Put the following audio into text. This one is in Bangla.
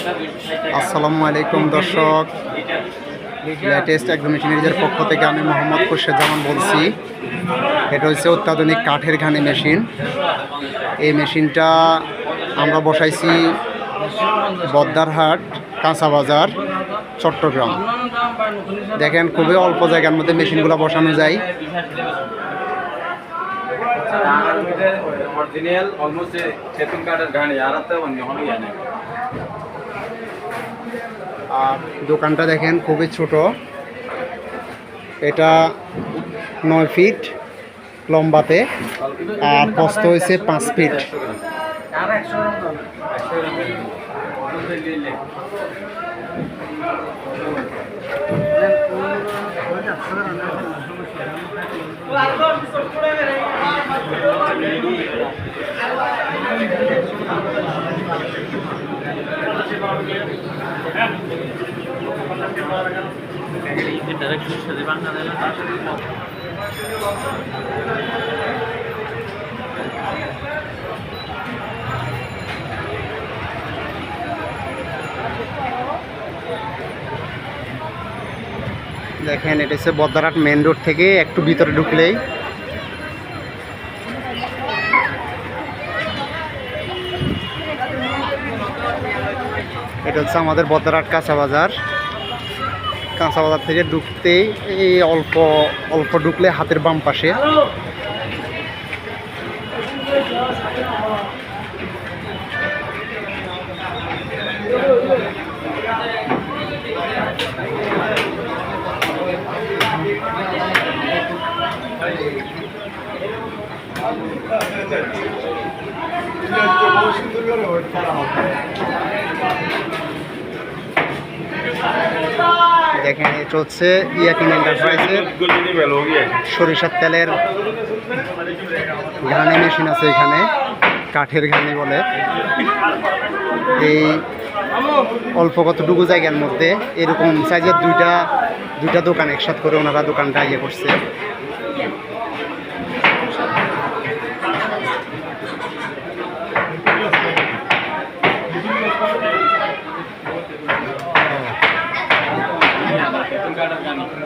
আসসালামু আলাইকুম দর্শক লেটেস্ট একদম মেশিনারিজের পক্ষ থেকে আমি মোহাম্মদ জামান বলছি এটা হচ্ছে অত্যাধুনিক কাঠের ঘানি মেশিন এই মেশিনটা আমরা বসাইছি বদ্দারহাট কাঁচা বাজার চট্টগ্রাম দেখেন খুবই অল্প জায়গার মধ্যে মেশিনগুলো বসানো যায় ಒರಿಜಿನಲ್ ಆಲ್ಮೋಸ್ಟ್ ಚೇತನ್ ಕಾರ್ಡ್ ಗಾಣಿ ಯಾರ ಹತ್ರ ಒಂದು ಹೊಣೆ ಏನೇ আর দোকানটা দেখেন খুবই ছোট। এটা নয় ফিট লম্বাতে আর প্রস্থ হয়েছে পাঁচ ফিট। দেখেন এটা হচ্ছে বদ্দারহাট মেন রোড থেকে একটু ভিতরে ঢুকলেই এটা হচ্ছে আমাদের বদ্দারহাট কাঁচা বাজার। কাঁচা বাজার থেকে ঢুকতেই এই অল্প অল্প ঢুকলে হাতের বাম পাশে। দেখেন এটা হচ্ছে ইয়াকিন এন্টারপ্রাইজের সরিষার তেলের ঘানি মেশিন আছে এখানে, কাঠের ঘানি বলে। এই অল্প কতটুকু জায়গার মধ্যে এরকম সাইজের দুইটা দুইটা দোকান একসাথ করে ওনারা দোকানটা ইয়ে করছে।